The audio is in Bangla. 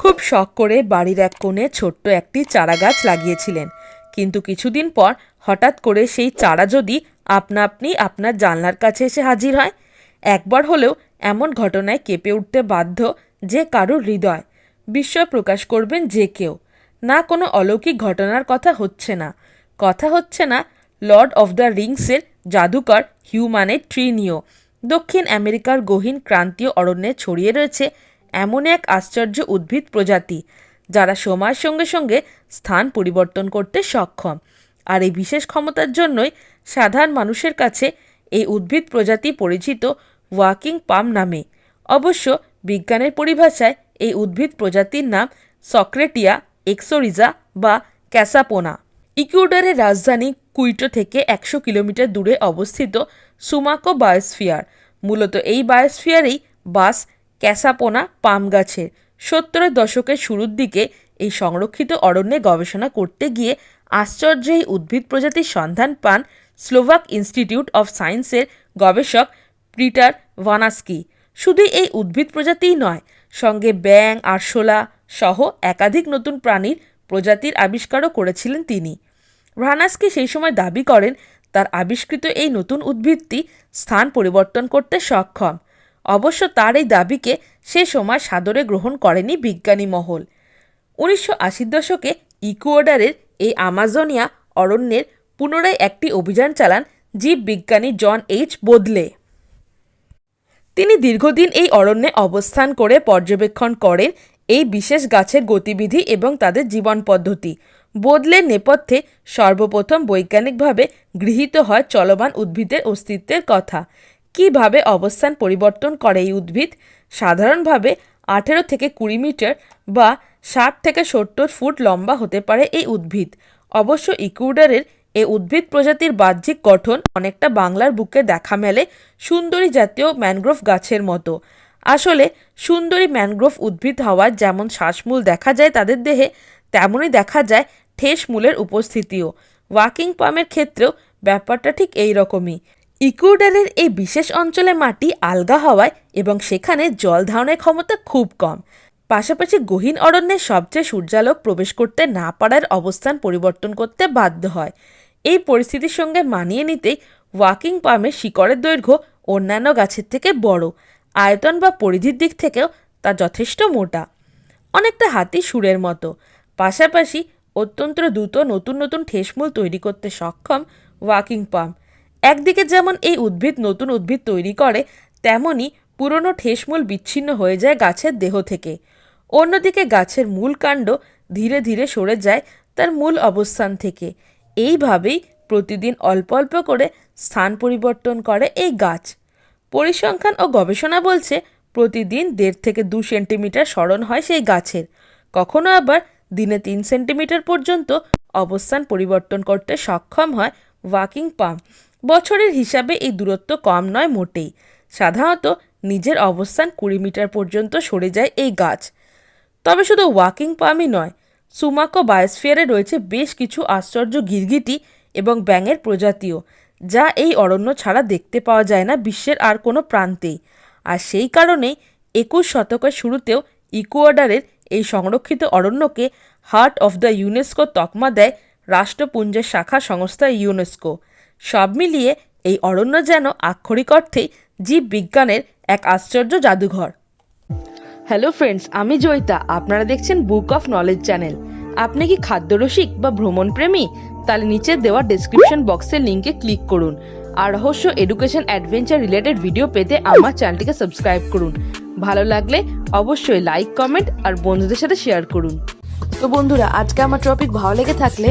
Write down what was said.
খুব শখ করে বাড়ির এক কোণে ছোট্ট একটি চারা গাছ লাগিয়েছিলেন। কিন্তু কিছুদিন পর হঠাৎ করে সেই চারা যদি আপনা আপনি আপনার জানলার কাছে এসে হাজির হয়, একবার হলেও এমন ঘটনায় কেঁপে উঠতে বাধ্য যে কারোর হৃদয়। বিস্ময় প্রকাশ করবেন যে কেউ। না, কোনো অলৌকিক ঘটনার কথা হচ্ছে না। কথা হচ্ছে না, লর্ড অফ দ্য রিংসের জাদুকর হিউম্যানের ট্রিনিও। দক্ষিণ আমেরিকার গহীন ক্রান্তীয় অরণ্যে ছড়িয়ে রয়েছে এমন এক আশ্চর্য উদ্ভিদ প্রজাতি, যারা সময়ের সঙ্গে সঙ্গে স্থান পরিবর্তন করতে সক্ষম। আর এই বিশেষ ক্ষমতার জন্যই সাধারণ মানুষের কাছে এই উদ্ভিদ প্রজাতি পরিচিত ওয়াকিং পাম নামে। অবশ্য বিজ্ঞানের পরিভাষায় এই উদ্ভিদ প্রজাতির নাম সক্রেটিয়া, এক্সোরিজা বা ক্যাসাপোনা। ইকুয়েডরের রাজধানী কুইটো থেকে একশো কিলোমিটার দূরে অবস্থিত সুমাকো বায়োস্ফিয়ার। মূলত এই বায়োস্ফিয়ারেই বাস ক্যাসাপোনা পাম গাছের। সত্তরের দশকের শুরুর দিকে এই সংরক্ষিত অরণ্যে গবেষণা করতে গিয়ে আশ্চর্য এই উদ্ভিদ প্রজাতির সন্ধান পান স্লোভাক ইনস্টিটিউট অফ সায়েন্সের গবেষক পিটার ভানাস্কি। শুধু এই উদ্ভিদ প্রজাতিই নয়, সঙ্গে ব্যাং আরশোলা সহ একাধিক নতুন প্রাণীর প্রজাতির আবিষ্কারও করেছিলেন তিনি। ভ্রানাস্কি সেই সময় দাবি করেন, তার আবিষ্কৃত এই নতুন উদ্ভিদটি স্থান পরিবর্তন করতে সক্ষম। অবশ্য তার এই দাবিকে সে সময় সাদরে গ্রহণ করেনি বিজ্ঞানী মহল। উনিশশো আশির দশকে ইকুয়েডারের এই আমাজনিয়া অরণ্যের পুনরায় একটি অভিযান চালান জীববিজ্ঞানী জন এইচ বদলে। তিনি দীর্ঘদিন এই অরণ্যে অবস্থান করে পর্যবেক্ষণ করেন এই বিশেষ গাছের গতিবিধি এবং তাদের জীবন পদ্ধতি। বদলের নেপথ্যে সর্বপ্রথম বৈজ্ঞানিকভাবে গৃহীত হয় চলমান উদ্ভিদের অস্তিত্বের কথা। কীভাবে অবস্থান পরিবর্তন করে এই উদ্ভিদ? সাধারণভাবে আঠেরো থেকে কুড়ি মিটার বা ষাট থেকে সত্তর ফুট লম্বা হতে পারে এই উদ্ভিদ। অবশ্য ইকুয়েডারের এই উদ্ভিদ প্রজাতির বাহ্যিক গঠন অনেকটা বাংলার বুকে দেখা মেলে সুন্দরী জাতীয় ম্যানগ্রোভ গাছের মতো। আসলে সুন্দরী ম্যানগ্রোভ উদ্ভিদ হওয়ার যেমন শ্বাসমূল দেখা যায় তাদের দেহে, তেমনই দেখা যায় ঠেস মূলের উপস্থিতিও। ওয়াকিং পামের ক্ষেত্রেও ব্যাপারটা ঠিক এই রকমই। ইকুয়েডারের এই বিশেষ অঞ্চলে মাটি আলগা হওয়ায় এবং সেখানে জল ধারণের ক্ষমতা খুব কম। পাশাপাশি গহীন অরণ্যে সবচেয়ে সূর্যালোক প্রবেশ করতে না পারার অবস্থান পরিবর্তন করতে বাধ্য হয়। এই পরিস্থিতির সঙ্গে মানিয়ে নিতেই ওয়াকিং পামের শিকড়ের দৈর্ঘ্য অন্যান্য গাছের থেকে বড়। আয়তন বা পরিধির দিক থেকেও তা যথেষ্ট মোটা। অনেকটা হাতি সুরের মতো। পাশাপাশি অত্যন্ত দ্রুত নতুন নতুন ঠেসমূল তৈরি করতে সক্ষম ওয়াকিং পাম। একদিকে যেমন এই উদ্ভিদ নতুন উদ্ভিদ তৈরি করে তেমনই পুরনো ঠেসমূল বিচ্ছিন্ন হয়ে যায় গাছের দেহ থেকে। অন্যদিকে গাছের মূল কাণ্ড ধীরে ধীরে সরে যায় তার মূল অবস্থান থেকে। এইভাবেই প্রতিদিন অল্প অল্প করে স্থান পরিবর্তন করে এই গাছ। পরিসংখ্যান ও গবেষণা বলছে, প্রতিদিন দেড় থেকে দু সেন্টিমিটার স্মরণ হয় সেই গাছের। কখনো আবার দিনে তিন সেন্টিমিটার পর্যন্ত অবস্থান পরিবর্তন করতে সক্ষম হয় ওয়াকিং পাম বছরের হিসাবে এই দূরত্ব কম নয় মোটেই। সাধারণত নিজের অবস্থান কুড়ি মিটার পর্যন্ত সরে যায় এই গাছ। তবে শুধু ওয়াকিং পামই নয়, সুমাকো বায়োস্ফিয়ারে রয়েছে বেশ কিছু আশ্চর্য গিরগিটি এবং ব্যাঙের প্রজাতিও, যা এই অরণ্য ছাড়া দেখতে পাওয়া যায় না বিশ্বের আর কোনো প্রান্তেই। আর সেই কারণেই একুশ শতকের শুরুতেও ইকুয়েডারের এই সংরক্ষিত অরণ্যকে হার্ট অফ দ্য ইউনেস্কো তকমা দেয় রাষ্ট্রপুঞ্জের শাখা সংস্থা ইউনেস্কো। সব মিলিয়ে এই অরণ্য যেন আক্ষরিক অর্থেই জীববিজ্ঞানের এক আশ্চর্য জাদুঘর। হ্যালো ফ্রেন্ডস আমি জয়িতা। আপনারা দেখছেন বুক অফ নলেজ চ্যানেল আপনি কি খাদ্যরসিক বা ভ্রমণপ্রেমী? তাহলে নিচে দেওয়া ডেসক্রিপশন বক্সের লিঙ্কে ক্লিক করুন। আর রহস্য এডুকেশন অ্যাডভেঞ্চার রিলেটেড ভিডিও পেতে আমার চ্যানেলটিকে সাবস্ক্রাইব করুন। ভালো লাগলে অবশ্যই লাইক কমেন্ট আর বন্ধুদের সাথে শেয়ার করুন। তো বন্ধুরা আজকে আমার টপিক ভালো লেগে থাকলে